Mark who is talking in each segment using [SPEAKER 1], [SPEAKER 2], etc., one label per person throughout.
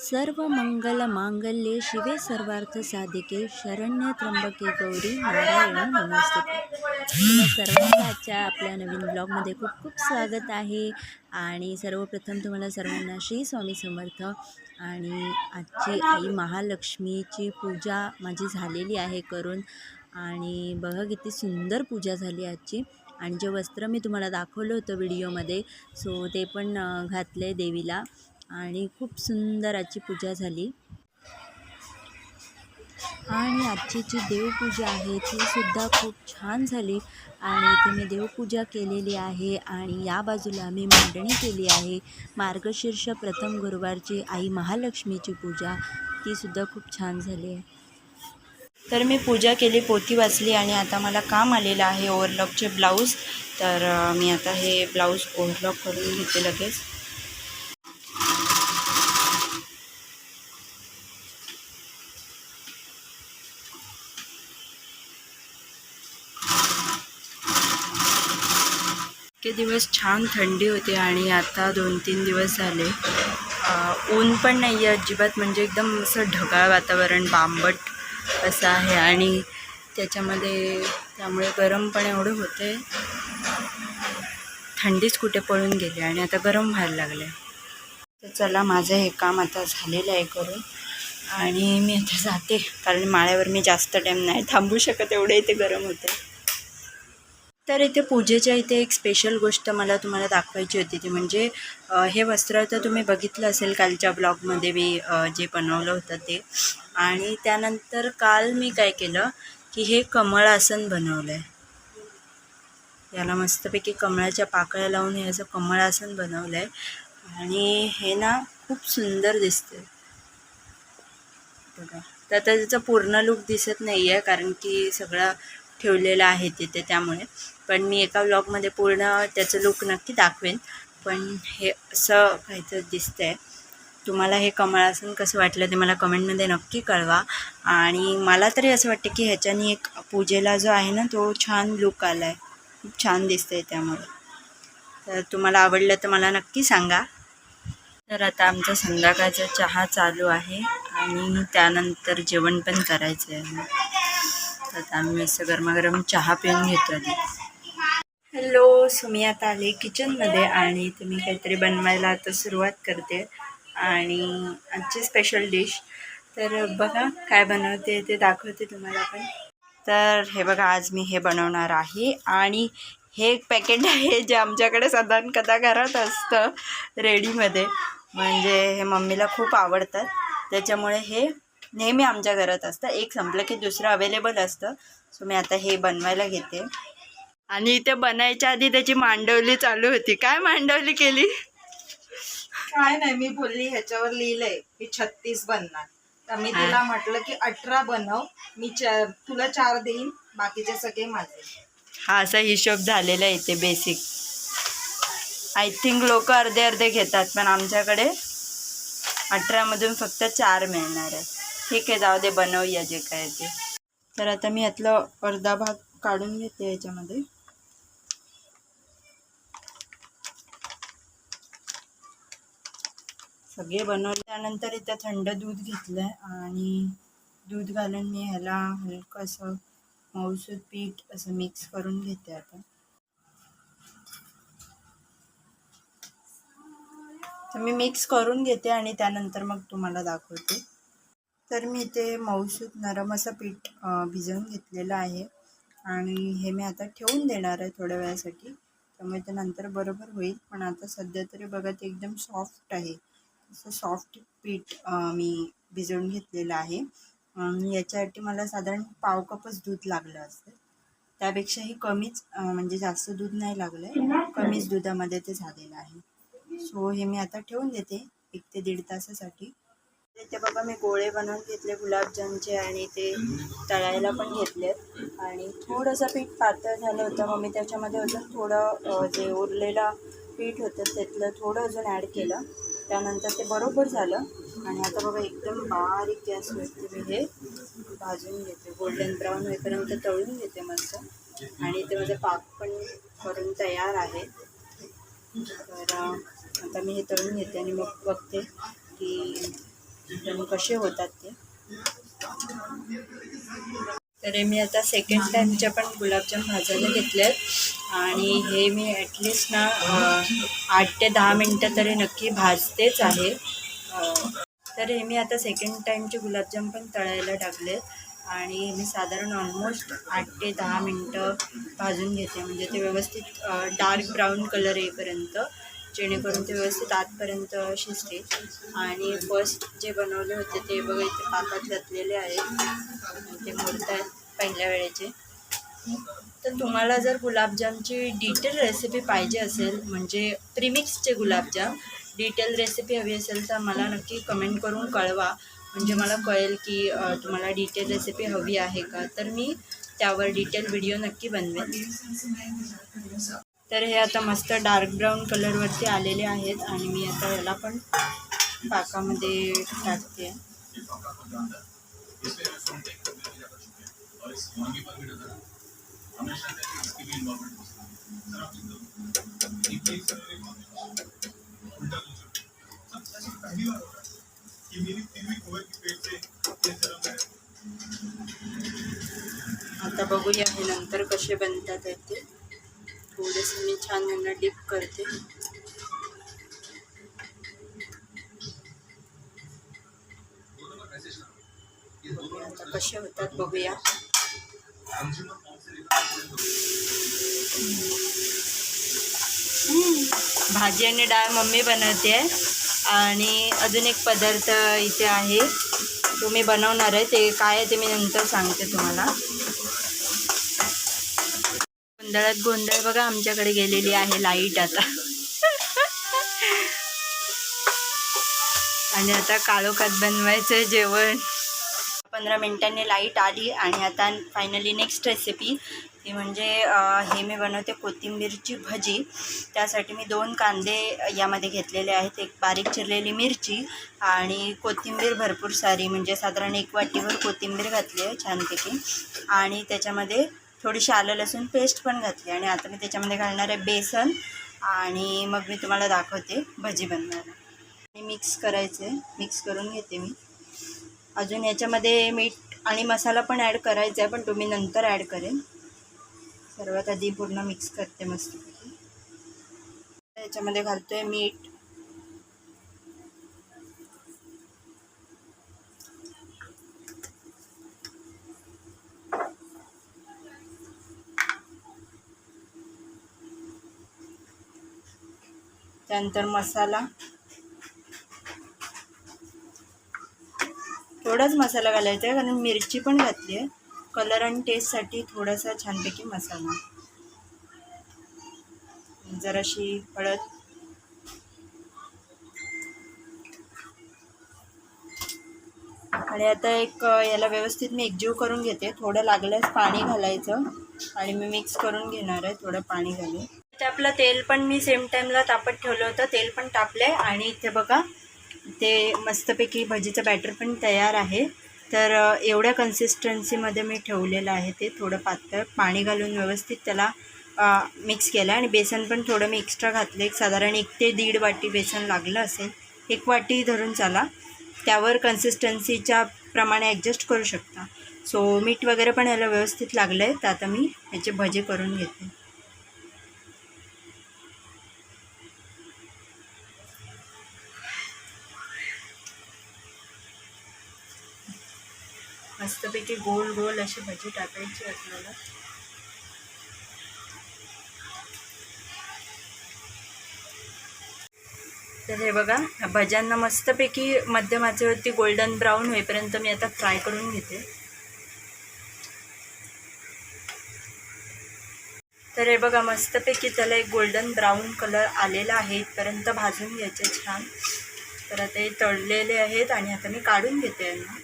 [SPEAKER 1] सर्व मंगल मांगल्ये शिवे सर्वार्थ साधिके शरण्य त्र्यंबके गौरी नारायण नमस्ते. तुम्हा आजच्या आपल्या नवीन ब्लॉगमध्ये खूप खूप स्वागत आहे. आणि सर्वप्रथम तुम्हाला सर्वांना श्री स्वामी समर्थ. आणि आजची आई महालक्ष्मीची पूजा माझी झालेली आहे करून. आणि बघा किती सुंदर पूजा झाली आजची. आणि जे वस्त्र मी तुम्हाला दाखवलं होतं व्हिडिओमध्ये सो ते पण घातलं घातले देवीला. आणि खूप सुंदर आजची पूजा झाली. आणि आजची जी देवपूजा आहे ती सुद्धा खूप छान झाली. आणि इथे मी देवपूजा केलेली आहे आणि या बाजूला मी मांडणी केली आहे. मार्गशीर्ष प्रथम गुरुवारची आई महालक्ष्मीची पूजा ती सुद्धा खूप छान झाली. आहे तर मी पूजा केली पोथी वाचली आणि आता मला काम आलेलं आहे ओव्हरलॉकचे ब्लाऊज. तर मी आता हे ब्लाऊज ओव्हरलॉक करून घेते लगेच. इतके दिवस छान थंडी होती आणि आता दोन तीन दिवस झाले. ऊन पण नाही आहे अजिबात म्हणजे एकदम असं ढगाळ वातावरण बांबट असं आहे आणि त्याच्यामध्ये त्यामुळे गरम पण एवढं होते. थंडीच कुठे पळून गेली आणि आता गरम व्हायला लागले. तर चला माझं हे काम आता झालेलं आहे करून आणि मी आता जाते कारण माळ्यावर मी जास्त टाईम नाही थांबू शकत एवढं इथे गरम होते. तर इथे पूजेच्या इथे एक स्पेशल गोष्ट मला तुम्हाला दाखवायची होती ती म्हणजे हे वस्त्र तर तुम्ही बघितलं असेल कालच्या ब्लॉगमध्ये मी जे बनवलं होतं ते. आणि त्यानंतर काल मी काय केलं की हे कमळ आसन बनवलं आहे याला मस्तपैकी कमळाच्या पाकळ्या लावून हे असं कमळ आसन बनवलं आहे आणि हे ना खूप सुंदर दिसते बघा. तर त्याचा पूर्ण लुक दिसत नाही आहे कारण की सगळं ठेवलेलं आहे तिथे त्यामुळे. पण मी एका व्लॉगमध्ये पूर्ण त्याचं लुक नक्की दाखवेन. पण हे असं काहीतरी दिसतं आहे तुम्हाला हे कमळासन कसं वाटलं ते मला कमेंटमध्ये नक्की कळवा. आणि मला तरी असं वाटतं की ह्याच्यानी एक पूजेला जो आहे ना तो छान लुक आला आहे खूप छान दिसतं आहे त्यामुळे. तर तुम्हाला आवडलं तर मला नक्की सांगा. तर आता आमचा संध्याकाळचा चहा चालू आहे. आणि त्यानंतर जेवण पण करायचं आहे तर आता आम्ही असं गरमागरम चहा पिऊन घेतो आधी. हॅलो सो मी आता आले किचनमध्ये आणि इथे मी काहीतरी बनवायला आता सुरुवात करते. आणि आजची स्पेशल डिश तर बघा काय बनवते ते दाखवते तुम्हाला पण. तर हे बघा आज मी हे बनवणार आहे. आणि हे एक पॅकेट आहे जे आमच्याकडे साधारण कदा घरात असतं रेडीमध्ये म्हणजे हे मम्मीला खूप आवडतात. त्याच्यामुळे हे नेहमी आमच्या घरात असतं. एक संपलं की दुसरं अवेलेबल असतं. सो मी आता हे बनवायला घेते. आणि इथे बनायच्या आधी त्याची मांडवली चालू होती. काय मांडवली केली?
[SPEAKER 2] काय नाही मी बोलली ह्याच्यावर लिहिलंय की छत्तीस बनणार. तर मी तिला म्हटलं की अठरा बनव. मी चा- तुला चार देईन बाकीचे सगळे माझे.
[SPEAKER 1] हा असा हिशोब झालेला आहे इथे बेसिक आय थिंक लोक अर्धे अर्धे घेतात पण आमच्याकडे अठरामधून फक्त चार मिळणार आहे ठीक आहे जाऊ दे बनवूया जे काय ते. तर आता मी यातलं अर्धा भाग काढून घेते याच्यामध्ये. सगळे बनवले त्यानंतर इथं थंड दूध घेतलं आहे आणि दूध घालून मी ह्याला हलकं असं मौसूद पीठ असं मिक्स करून घेते आता. तर मी मिक्स करून घेते आणि त्यानंतर मग तुम्हाला दाखवते. तर मी इथे मऊसूत नरम असं पीठ भिजवून घेतलेलं आहे. आणि हे मी आता ठेवून देणार आहे थोड्या वेळासाठी. त्यामुळे ते नंतर बरोबर होईल. पण आता सध्या तरी बघा ते एकदम सॉफ्ट आहे. असं सॉफ्ट पीठ मी भिजवून घेतलेलं आहे. याच्यासाठी मला साधारण पाव कपच दूध लागलं असेल त्यापेक्षाही कमीच म्हणजे जास्त दूध नाही लागलं आहे कमीच दुधामध्ये ते झालेलं आहे. सो हे मी आता ठेवून देते. एक ते दीड तासासाठी. ते बघा मी गोळे बनवून घेतले गुलाबजामचे आणि ते तळायला पण घेतले आणि थोडंसं पीठ पातळ झालं होतं मग मी त्याच्यामध्ये अजून थोडं जे उरलेलं पीठ होतं त्यातलं थोडं अजून ॲड केलं. त्यानंतर ते बरोबर झालं. आणि आता बघा एकदम बारीक गॅसवरती मी हे भाजून घेते. गोल्डन ब्राऊन होईपर्यंत तळून घेते मस्त. आणि ते माझं पाक पण करून तयार आहे. तर आता मी हे तळून घेते आणि मग बघते की मग कसे होतात ते. तर मी आता सेकंड टाईमच्या पण गुलाबजाम भाजायला घेतले आहेत. आणि हे मी ॲटलिस्ट ना आठ ते दहा मिनटं तरी नक्की भाजतेच आहे. तर हे मी आता सेकंड टाईमचे गुलाबजाम पण तळायला टाकलेत आणि मी साधारण ऑलमोस्ट आठ ते दहा मिनटं भाजून घेते. म्हणजे ते व्यवस्थित डार्क ब्राऊन कलर येईपर्यंत. जेणेकरून ते व्यवस्थित आतपर्यंत शिजते आणि फर्स्ट जे बनवले होते ते बघा इथे पाकात घातलेले आहेत. ते मोडत आहेत पहिल्या वेळेचे. तर तुम्हाला जर गुलाबजामची डिटेल रेसिपी पाहिजे असेल म्हणजे प्रीमिक्सचे गुलाबजाम डिटेल रेसिपी हवी असेल तर मला नक्की कमेंट करून कळवा. म्हणजे मला कळेल की तुम्हाला डिटेल रेसिपी हवी आहे का? तर मी त्यावर डिटेल व्हिडिओ नक्की बनवेन. तर हे आता मस्त डार्क ब्राऊन कलरवरती आलेले आहेत आणि मी आता याला पण पाकामध्ये टाकते. आता बघूया हे नंतर कसे बनतात आहेत ते. थोडेसे मी छान यांना डिप करते. आता कसे होतात बघूया. भाजी आणि डाळ मम्मी बनवते आणि अजून एक पदार्थ इथे आहे. तुम्ही बनवणार आहे. ते काय आहे ते मी नंतर सांगते तुम्हाला. गोंधळात गोंधळ बघा आमच्याकडे गेलेली आहे लाइट आता. आणि आता काळोखात बनवायचं आहे जेवण. पंधरा मिनिटांनी लाइट आली आणि आता फायनली नेक्स्ट रेसिपी ती म्हणजे हे मी बनवते कोथिंबीरची भजी. त्यासाठी मी दोन कांदे यामध्ये घेतलेले आहेत. एक बारीक चिरलेली मिरची आणि कोथिंबीर भरपूर सारी म्हणजे साधारण एक वाटीवर कोथिंबीर घातली आहे छानपैकी. आणि त्याच्यामध्ये थोडीशी आलं लसूण पेस्ट पण घातली आणि आता मी त्याच्यामध्ये घालणार आहे बेसन आणि मग मी तुम्हाला दाखवते भजी बनवायला. आणि मिक्स करायचे मिक्स करून घेते मी. अजून याच्यामध्ये मीठ आणि मसाला पण ॲड करायचा आहे पण तुम्ही नंतर ॲड करेन. सर्वात आधी पूर्ण मिक्स करते मस्तपैकी. याच्यामध्ये घालतो आहे मीठ त्यानंतर मसाला. थोडाच मसाला घालायचा आहे कारण मिरची पण घातली आहे. कलर आणि टेस्टसाठी थोडासा छानपैकी मसाला. जराशी हळद. आणि आता एक याला व्यवस्थित मी एकजीव करून घेते. थोडं लागल्यास पाणी घालायचं. आणि मी मिक्स करून घेणार आहे थोडं पाणी घालून. ते आपलं तेल पण मी सेम टाईमला तापत ठेवलं होतं. तेल पण तापलं आहे आणि इथे बघा ते मस्तपैकी भजीचं बॅटर पण तयार आहे. तर एवढ्या कन्सिस्टन्सीमध्ये मी ठेवलेलं आहे ते थोडं पातळ. पाणी घालून व्यवस्थित त्याला मिक्स केलं आणि बेसन पण थोडं मी एक्स्ट्रा घातलं एक साधारण एक ते दीड वाटी बेसन लागलं असेल एक वाटी धरून चाला. त्यावर कन्सिस्टन्सीच्या प्रमाणे ॲडजस्ट करू शकता. सो मीठ वगैरे पण याला व्यवस्थित लागलं आहे तर आता मी ह्याचे भजे करून घेते. मस्तपैकी गोल गोल अशी भजी टाकायची आपल्याला. तर हे बघा भज्यांना मस्तपैकी मध्यम आचेवरती गोल्डन ब्राऊन होईपर्यंत मी आता फ्राय करून घेते. तर हे बघा मस्तपैकी त्याला एक गोल्डन ब्राऊन कलर आलेला आहे. इथपर्यंत भाजून घ्यायचे छान. तर आता हे तळलेले आहेत आणि आता मी काढून घेते यांना.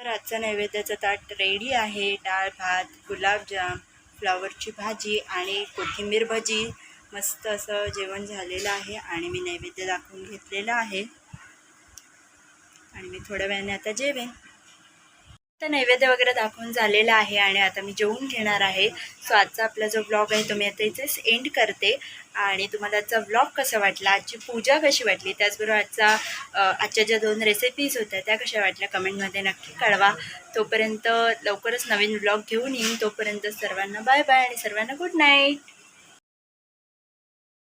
[SPEAKER 1] तर आजचा नैवेद्याचं ताट रेडी आहे. डाळ भात गुलाबजाम फ्लावरची भाजी आणि कोथिंबीर भजी. मस्त असं जेवण झालेलं आहे आणि मी नैवेद्य दाखवून घेतलेलं आहे. आणि मी थोड्या वेळाने आता जेवेन. तर नैवेद्य वगैरे दाखवून झालेला आहे आणि आता मी जेवून घेणार आहे. सो आजचा आपला जो ब्लॉग आहे तो मी आता इथेच एंड करते. आणि तुम्हाला आजचा ब्लॉग कसा वाटला आजची पूजा कशी वाटली त्याचबरोबर आजचा आजच्या ज्या दोन रेसिपीज होत्या त्या कशा वाटल्या कमेंटमध्ये नक्की कळवा. तोपर्यंत लवकरच नवीन ब्लॉग घेऊन येईन. तोपर्यंत सर्वांना बाय बाय आणि सर्वांना गुड नाईट